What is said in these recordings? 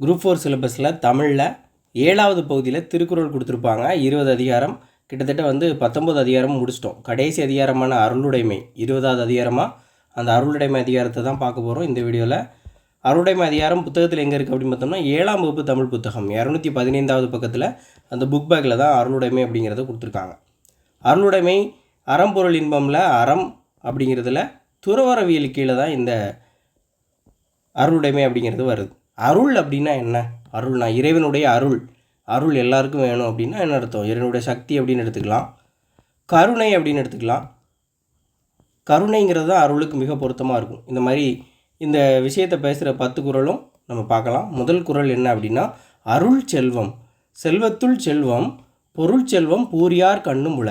Group four சிலபஸில் தமிழில் ஏழாவது பகுதியில் திருக்குறள் கொடுத்துருப்பாங்க. இருபது அதிகாரம். கிட்டத்தட்ட வந்து பத்தொம்பது அதிகாரம் முடிச்சிட்டோம். கடைசி அதிகாரமான அருளுடைமை. இருபதாவது அதிகாரமாக அந்த அருளுடைமை அதிகாரத்தை தான் பார்க்க போகிறோம் இந்த வீடியோவில் அருளுடைமை அதிகாரம் புத்தகத்தில் எங்கே இருக்குது அப்படின்னு பார்த்தோம்னா ஏழாம் வகுப்பு தமிழ் புத்தகம். இரநூத்தி பதினைந்தாவது பக்கத்தில் அந்த புக் பேக்கில் தான் அருளுடைமை அப்படிங்கிறத கொடுத்துருக்காங்க. அருளுடைமை அறம்பொருள் இன்பமில் அறம் அப்படிங்கிறதுல துறவரவியல் கீழே தான் இந்த அருளுடைமை அப்படிங்கிறது வருது. அருள் அப்படின்னா என்ன? அருள்னா இறைவனுடைய அருள். அருள் எல்லாருக்கும் வேணும் அப்படின்னா என்ன அர்த்தம்? இறைவனுடைய சக்தி அப்படின்னு எடுத்துக்கலாம். கருணை அப்படின்னு எடுத்துக்கலாம். கருணைங்கிறது தான் அருளுக்கு மிக பொருத்தமாக இருக்கும். இந்த மாதிரி இந்த விஷயத்தை பேசுகிற பத்து குறளும் நம்ம பார்க்கலாம். முதல் குறள் என்ன அப்படின்னா அருள் செல்வம். செல்வத்துள் செல்வம் பொருள் செல்வம் பூரியார் கண்ணும் உள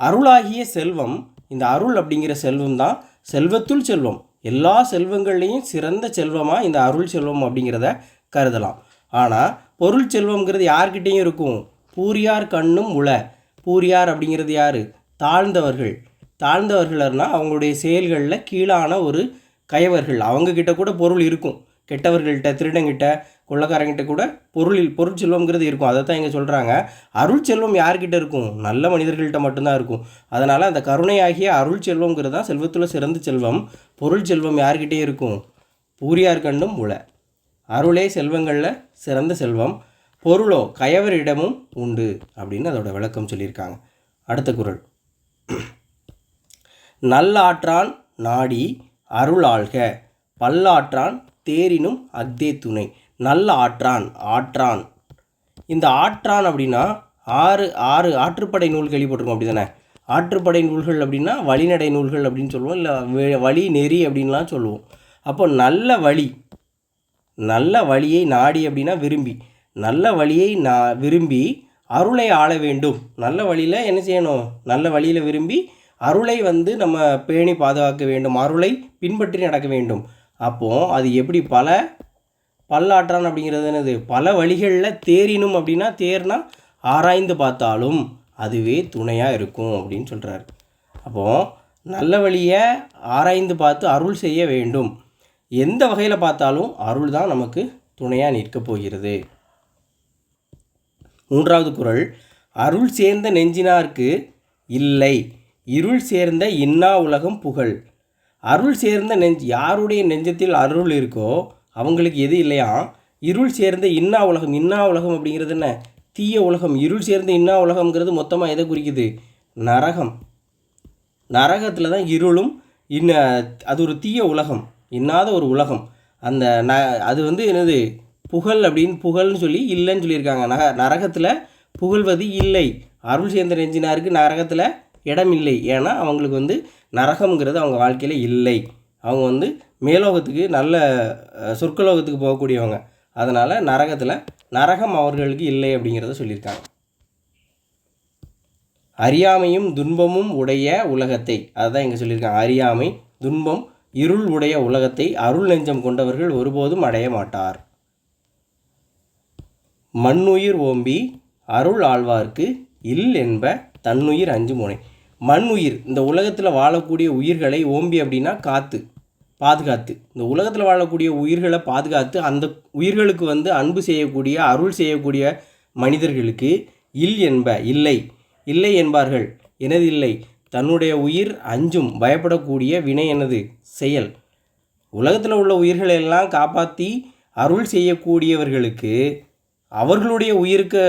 அருளாகிய செல்வம் இந்த அருள் அப்படிங்கிற செல்வம் தான் செல்வத்துள் செல்வம். எல்லா செல்வங்கள்லேயும் சிறந்த செல்வமாக இந்த அருள் செல்வம் அப்படிங்கிறத கருதலாம். ஆனால் பொருள் செல்வம்ங்கிறது யார்கிட்டேயும் இருக்கும்? பூரியார் கண்ணும் உள. பூரியார் அப்படிங்கிறது யார்? தாழ்ந்தவர்கள். தாழ்ந்தவர்கள்னா அவங்களுடைய செயல்களில் கீழான ஒரு கயவர்கள். அவங்கக்கிட்ட கூட பொருள் இருக்கும். கெட்டவர்கள்ட்ட திருடங்கிட்ட கொள்ளக்காரங்கிட்ட கூட பொருளில் பொருட்செல்வம்ங்கிறது இருக்கும். அதை தான் இங்கே சொல்கிறாங்க அருள் செல்வம் யார்கிட்ட இருக்கும்? நல்ல மனிதர்கள்ட்ட மட்டும்தான் இருக்கும். அதனால் அந்த கருணையாகிய அருள் செல்வம்ங்கிறது தான் செல்வத்தில் சிறந்த செல்வம். பொருள் செல்வம் யார்கிட்டே இருக்கும்? பூரியார் கண்டும் உல அருளே செல்வங்களில் சிறந்த செல்வம். பொருளோ கயவரிடமும் உண்டு அப்படின்னு அதோட விளக்கம் சொல்லியிருக்காங்க. அடுத்த குரல். நல்லாற்றான் நாடி அருளாள்க பல்லாற்றான் தேரினும் அக்தே துணை. நல்ல ஆற்றான் ஆற்றான். இந்த ஆற்றான் அப்படின்னா ஆறு ஆறு ஆற்றுப்படை நூல் கேள்விப்பட்டிருக்கோம் அப்படி தானே ஆற்றுப்படை நூல்கள் அப்படின்னா வழிநடை நூல்கள் அப்படின்னு சொல்லுவோம். இல்லை வழி நெறி அப்படின்லாம் சொல்லுவோம். அப்போ நல்ல வழி நல்ல வழியை நாடி அப்படின்னா விரும்பி. நல்ல வழியை நா விரும்பி அருளை ஆள வேண்டும். நல்ல வழியில் என்ன செய்யணும்? நல்ல வழியில் விரும்பி அருளை வந்து நம்ம பேணி பாதுகாக்க வேண்டும். அருளை பின்பற்றி நடக்க வேண்டும். அப்போது அது எப்படி பல பல்லாற்றான் அப்படிங்கிறது என்னது? பல வழிகளில் தேறினும் அப்படின்னா தேர்னா ஆராய்ந்து பார்த்தாலும் அதுவே துணையாக இருக்கும் அப்படின்னு சொல்கிறார் அப்போது நல்ல வழியை ஆராய்ந்து பார்த்து அருள் செய்ய வேண்டும். எந்த வகையில் பார்த்தாலும் அருள் தான் நமக்கு துணையாக நிற்கப் போகிறது. மூன்றாவது குரல் அருள் சேர்ந்த நெஞ்சினார்க்கு இல்லை இருள் சேர்ந்த இன்னா உலகம் புகழ். அருள் சேர்ந்த நெஞ்சு யாருடைய நெஞ்சத்தில் அருள் இருக்கோ அவங்களுக்கு எது இல்லையா? இருள் சேர்ந்த இன்னா உலகம் இன்னா உலகம் அப்படிங்கிறது என்ன? தீய உலகம். இருள் சேர்ந்த இன்னா உலகம்ங்கிறது மொத்தமாக எதை குறிக்குது? நரகம். நரகத்தில் தான் இருளும் இன்ன அது ஒரு தீய உலகம் இன்னாத ஒரு உலகம். அந்த ந அது வந்து என்னது? புகழ் அப்படின்னு புகழ்னு சொல்லி இல்லைன்னு சொல்லியிருக்காங்க. நக நரகத்தில் புகழ்வது இல்லை. அருள் சேர்ந்த நெஞ்சினாருக்கு நரகத்தில் இடம் இல்லை ஏன்னா அவங்களுக்கு வந்து நரகம்ங்கிறது அவங்க வாழ்க்கையில் இல்லை. அவங்க வந்து மேலோகத்துக்கு நல்ல சொற்கலோகத்துக்கு சொர்க்கலோகத்துக்கு போகக்கூடியவங்க. அதனால் நரகத்தில் நரகம் அவர்களுக்கு இல்லை அப்படிங்கிறத சொல்லியிருக்காங்க. அறியாமையும் துன்பமும் உடைய உலகத்தை அதுதான் இங்கே சொல்லியிருக்காங்க. அறியாமை துன்பம் இருள் உடைய உலகத்தை அருள் நெஞ்சம் கொண்டவர்கள் ஒருபோதும் அடைய மாட்டார். மண்ணுயிர் ஓம்பி அருள் ஆழ்வார்க்கு இல் என்ப தன்னுயிர் அஞ்சு முனை. மண் உயிர். இந்த உலகத்தில் வாழக்கூடிய உயிர்களை ஓம்பி அப்படின்னா காத்து பாதுகாத்து. இந்த உலகத்தில் வாழக்கூடிய உயிர்களை பாதுகாத்து அந்த உயிர்களுக்கு வந்து அன்பு செய்யக்கூடிய அருள் செய்யக்கூடிய மனிதர்களுக்கு இல் என்ப இல்லை. இல்லை என்பார்கள். எனது இல்லை. தன்னுடைய உயிர் அஞ்சும் பயப்படக்கூடிய வினை எனது செயல். உலகத்தில் உள்ள உயிர்களை எல்லாம் காப்பாற்றி அருள் செய்யக்கூடியவர்களுக்கு அவர்களுடைய உயிருக்கு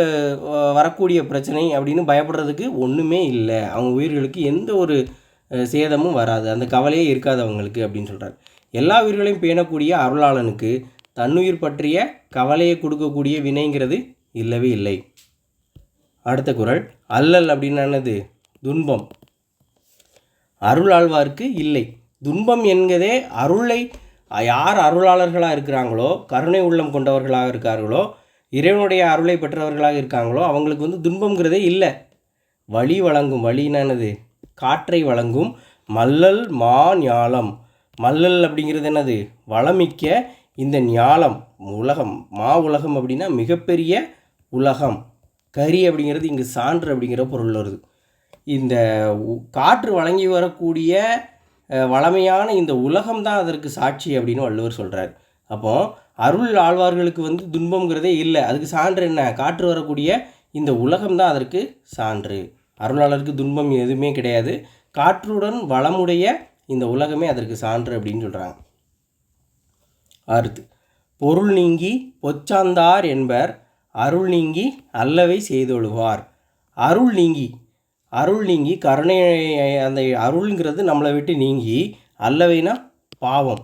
வரக்கூடிய பிரச்சனை அப்படின்னு பயப்படுறதுக்கு ஒன்றுமே இல்லை. அவங்க உயிர்களுக்கு எந்த ஒரு சேதமும் வராது. அந்த கவலையே இருக்காது அவங்களுக்கு அப்படின்னு சொல்கிறார் எல்லா உயிர்களையும் பேணக்கூடிய அருளாளனுக்கு தன்னுயிர் பற்றிய கவலையை கொடுக்கக்கூடிய வினைங்கிறது இல்லவே இல்லை. அடுத்த குரல் அல்லல் அப்படின்னானது துன்பம். அருளாழ்வார்க்கு இல்லை. துன்பம் என்கிறதே அருளை யார் அருளாளர்களாக இருக்கிறாங்களோ கருணை உள்ளம் கொண்டவர்களாக இருக்கார்களோ இறைவனுடைய அருளை பெற்றவர்களாக இருக்காங்களோ அவங்களுக்கு வந்து துன்பங்கிறதே இல்லை. வழி வழங்கும் வழினானது காற்றை வழங்கும் மல்லல் மா ஞாலம் மல்லல் அப்படிங்கிறது என்னது? வளமிக்க இந்த ஞாலம். உலகம் மா உலகம் அப்படின்னா மிகப்பெரிய உலகம். கரி அப்படிங்கிறது இங்கு சான்று அப்படிங்கிற பொருள் வருது. இந்த உ- காற்று வழங்கி வரக்கூடிய வளமையான இந்த உலகம் தான் அதற்கு சாட்சி அப்படின்னு வள்ளுவர் சொல்கிறார் அப்போ அருள் ஆழ்வார்களுக்கு வந்து துன்பம்ங்கிறதே இல்லை. அதுக்கு சான்று என்ன? காற்று வரக்கூடிய இந்த உலகம் தான் அதற்கு சான்று. அருளாளருக்கு துன்பம் எதுவுமே கிடையாது. காற்றுடன் வளமுடைய இந்த உலகமே அதற்கு சான்று அப்படின்னு சொல்கிறாங்க அடுத்து பொருள் நீங்கி பொச்சாந்தார் என்பர் அருள் நீங்கி அல்லவை செய்தொழுவார். அருள் நீங்கி அருள் நீங்கி கருணை அந்த அருள்ங்கிறது நம்மளை விட்டு நீங்கி அல்லவைனா பாவம்.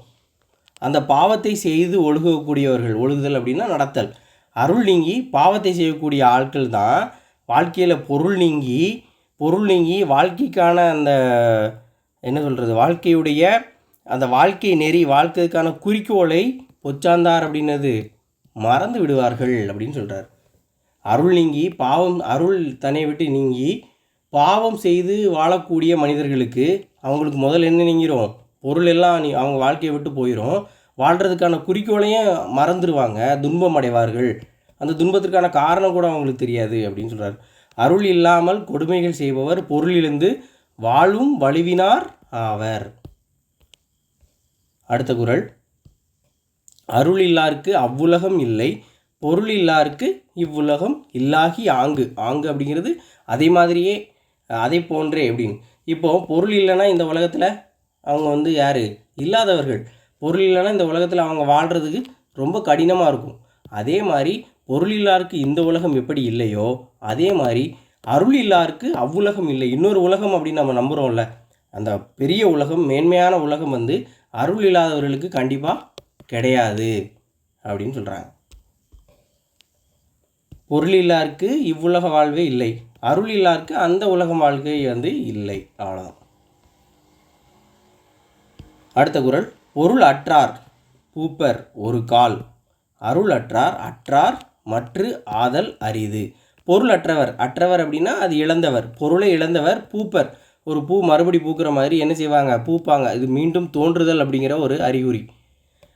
அந்த பாவத்தை செய்து ஒழுகக்கூடியவர்கள் ஒழுகுதல் அப்படின்னா நடத்தல். அருள் நீங்கி பாவத்தை செய்யக்கூடிய ஆட்கள் தான் வாழ்க்கையில் பொருள் நீங்கி பொருள் நீங்கி வாழ்க்கைக்கான அந்த என்ன சொல்கிறது வாழ்க்கையுடைய அந்த வாழ்க்கை நெறி வாழ்க்கைக்கான குறிக்கோளை பொச்சாந்தார் அப்படின்னது மறந்து விடுவார்கள் அப்படின்னு சொல்கிறார் அருள் நீங்கி பாவம் அருள் தன்னை விட்டு நீங்கி பாவம் செய்து வாழக்கூடிய மனிதர்களுக்கு அவங்களுக்கு முதல்ல என்ன நீங்கிறோம்? பொருள் எல்லாம் நீ அவங்க வாழ்க்கையை விட்டு போயிடும் வாழ்கிறதுக்கான குறிக்கோளையும் மறந்துடுவாங்க துன்பம் அடைவார்கள் அந்த துன்பத்திற்கான காரணம் கூட அவங்களுக்கு தெரியாது அப்படின்னு சொல்கிறார் அருள் இல்லாமல் கொடுமைகள் செய்பவர் பொருளிலிருந்து வாழும் வலுவினார் ஆவர். அடுத்த குரல். அருள் இல்லாருக்கு அவ்வுலகம் இல்லை. பொருள் இல்லாருக்கு இவ்வுலகம் இல்லாகி ஆங்கு. ஆங்கு அப்படிங்கிறது அதே மாதிரியே அதை போன்றே அப்படின்னு. இப்போது பொருள் இல்லைன்னா இந்த உலகத்தில் அவங்க வந்து யார்? இல்லாதவர்கள். பொருள் இல்லைன்னா இந்த உலகத்தில் அவங்க வாழ்கிறதுக்கு ரொம்ப கடினமாக இருக்கும். அதே மாதிரி பொருள் இல்லாருக்கு இந்த உலகம் எப்படி இல்லையோ அதே மாதிரி அருள் இல்லாருக்கு அவ்வுலகம் இல்லை. இன்னொரு உலகம் அப்படின்னு நம்ம நம்புகிறோம்ல அந்த பெரிய உலகம் மேன்மையான உலகம் வந்து அருள் இல்லாதவர்களுக்கு கண்டிப்பாக கிடையாது அப்படின்னு சொல்கிறாங்க பொருள் இல்லாருக்கு இவ்வுலக வாழ்வே இல்லை. அருள் இல்லாருக்கு அந்த உலகம் வாழ்க்கை வந்து இல்லை. அவ்வளோதான் அடுத்த குரல் பொருள் அற்றார் பூப்பர் ஒரு கால். அருள் அற்றார் அற்றார் மற்று ஆதல் அரிது. பொருள் அற்றவர் அற்றவர் அப்படின்னா அது இழந்தவர். பொருளை இழந்தவர் பூப்பர். ஒரு பூ மறுபடி பூக்கிற மாதிரி என்ன செய்வாங்க? பூப்பாங்க. இது மீண்டும் தோன்றுதல் அப்படிங்கிற ஒரு அறிகுறி.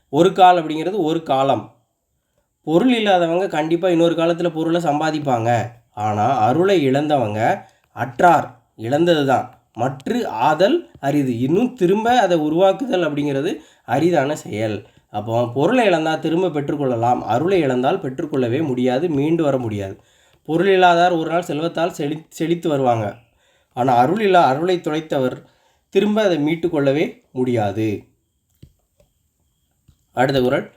ஒரு கால் அப்படிங்கிறது ஒரு காலம். பொருள் இல்லாதவங்க கண்டிப்பாக இன்னொரு காலத்தில் பொருளை சம்பாதிப்பாங்க. ஆனால் அருளை இழந்தவங்க அற்றார் இழந்தது தான் மற்ற ஆதல் அரிது. இன்னும் திரும்ப அதை உருவாக்குதல் அப்படிங்கிறது அரிதான செயல். அப்போ பொருளை இழந்தால் திரும்ப பெற்றுக்கொள்ளலாம். அருளை இழந்தால் பெற்றுக்கொள்ளவே முடியாது மீண்டு வர முடியாது. பொருள் இல்லாதார் ஒரு நாள் செல்வத்தால் செழி செழித்து வருவாங்க. ஆனால் அருள் இல்லா அருளை துளைத்தவர் திரும்ப அதை மீட்டு கொள்ளவே முடியாது. அடுத்த குரல்.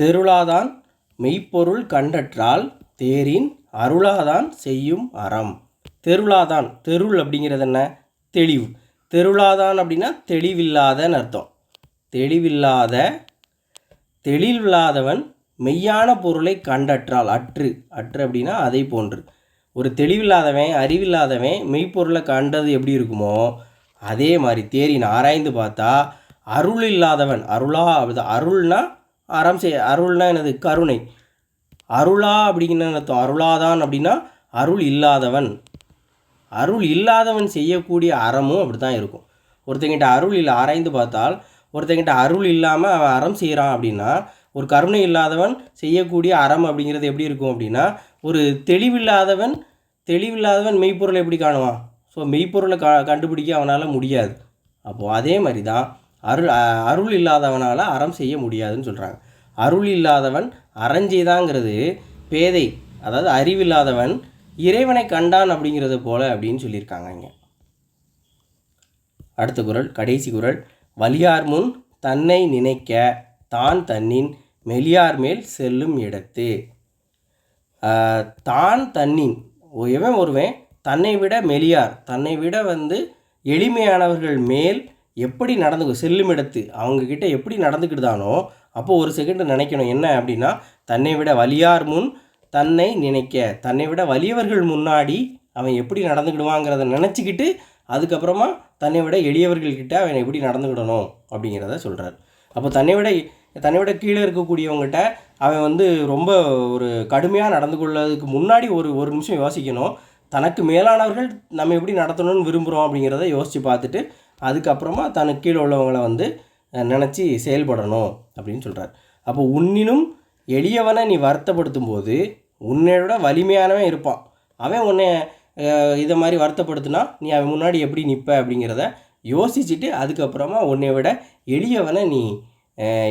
தெருளாதான் மெய்ப்பொருள் கண்டற்றால் தேரின் அருளாதான் செய்யும் அறம். தெருளாதான். தெருள் அப்படிங்கிறது என்ன? தெளிவு. தெருளாதான் அப்படின்னா தெளிவில்லாதன்னு அர்த்தம். தெளிவில்லாத தெளிவில்லாதவன் மெய்யான பொருளை கண்டற்றால். அற்று. அற்று அப்படின்னா அதை போன்று. ஒரு தெளிவில்லாதவன் அறிவில்லாதவன் மெய்ப்பொருளை கண்டது எப்படி இருக்குமோ அதே மாதிரி தேரின் ஆராய்ந்து பார்த்தா அருள் இல்லாதவன் அருளா அப்படி அருள்னா அறம் செய் அருள்னா என்னது? கருணை. அருளா அப்படிங்கிற அர்த்தம்? அருளாதான் அப்படின்னா அருள் இல்லாதவன். அருள் இல்லாதவன் செய்யக்கூடிய அறமும் அப்படி தான் இருக்கும். ஒருத்தங்கிட்ட அருள் இல்லை ஆராய்ந்து பார்த்தால் ஒருத்தங்கிட்ட அருள் இல்லாமல் அவன் அறம் செய்கிறான் அப்படின்னா ஒரு கருணை இல்லாதவன் செய்யக்கூடிய அறம் அப்படிங்கிறது எப்படி இருக்கும் அப்படின்னா ஒரு தெளிவில்லாதவன் தெளிவில்லாதவன் மெய்ப்பொருளை எப்படி காணுவான்? ஸோ மெய்ப்பொருளை க கண்டுபிடிக்க அவனால் முடியாது. அப்போது அதே மாதிரி தான் அருள் அருள் இல்லாதவனால் அறம் செய்ய முடியாதுன்னு சொல்கிறாங்க அருள் இல்லாதவன் அறஞ்செய்தாங்கிறது பேதை அதாவது அறிவில்லாதவன் இறைவனை கண்டான் அப்படிங்கிறது போல அப்படின்னு சொல்லியிருக்காங்க இங்கே. அடுத்த குறள் கடைசி குறள் வலியார் முன் தன்னை நினைக்க தான் தன்னின் மெலியார் மேல் செல்லும் இடத்து. தான் தன்னின் எவன் ஒருவன்? தன்னை விட மெலியார் தன்னை விட வந்து எளிமையானவர்கள் மேல் எப்படி நடந்து செல்லும் இடத்து அவங்கக்கிட்ட எப்படி நடந்துக்கிட்டுதானோ அப்போ ஒரு செகண்ட் நினைக்கணும். என்ன அப்படின்னா தன்னை விட வலியார் முன் தன்னை நினைக்க தன்னை விட வலியவர்கள் முன்னாடி அவன் எப்படி நடந்துக்கிடுவாங்கிறத நினச்சிக்கிட்டு அதுக்கப்புறமா தன்னை விட எளியவர்கள்கிட்ட அவன் எப்படி நடந்துக்கிடணும் அப்படிங்கிறத சொல்கிறார் அப்போ தன்னை விட தன்னை விட கீழே இருக்கக்கூடியவங்ககிட்ட அவன் வந்து ரொம்ப ஒரு கடுமையாக நடந்து கொள்ளதுக்கு முன்னாடி ஒரு ஒரு நிமிஷம் யோசிக்கணும். தனக்கு மேலானவர்கள் நம்ம எப்படி நடத்தணும்னு விரும்புகிறோம் அப்படிங்கிறத யோசித்து பார்த்துட்டு அதுக்கப்புறமா தனக்கு கீழே உள்ளவங்களை வந்து நினச்சி செயல்படணும் அப்படின்னு சொல்கிறார் அப்போ உன்னினும் எளியவனை நீ வருத்தப்படுத்தும் போது உன்னையோட வலிமையானவன் இருப்பான். அவன் உன்னை இதை மாதிரி வருத்தப்படுத்தினா நீ அவன் முன்னாடி எப்படி நிற்ப அப்படிங்கிறத யோசிச்சுட்டு அதுக்கப்புறமா உன்னை விட எளியவனை நீ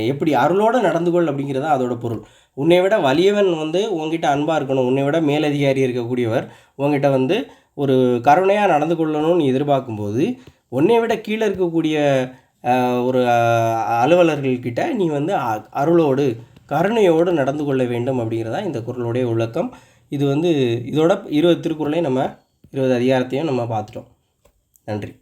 எப்படி அருளோடு நடந்து கொள் அப்படிங்கிறதா அதோட பொருள். உன்னை விட வலியவன் வந்து உன்கிட்ட அன்பாக இருக்கணும் உன்னை விட மேலதிகாரி இருக்கக்கூடியவர் உங்ககிட்ட வந்து ஒரு கருணையாக நடந்து கொள்ளணும்னு எதிர்பார்க்கும்போது உன்னை விட கீழே இருக்கக்கூடிய ஒரு அலுவலர்கள்கிட்ட நீ வந்து அ- அருளோடு கருணையோடு நடந்து கொள்ள வேண்டும் அப்படிங்கிறதா இந்த குரலுடைய விளக்கம். இது வந்து இதோட இருபது திருக்குறளையும் நம்ம இருபது அதிகாரத்தையும் நம்ம பார்த்துட்டோம். நன்றி.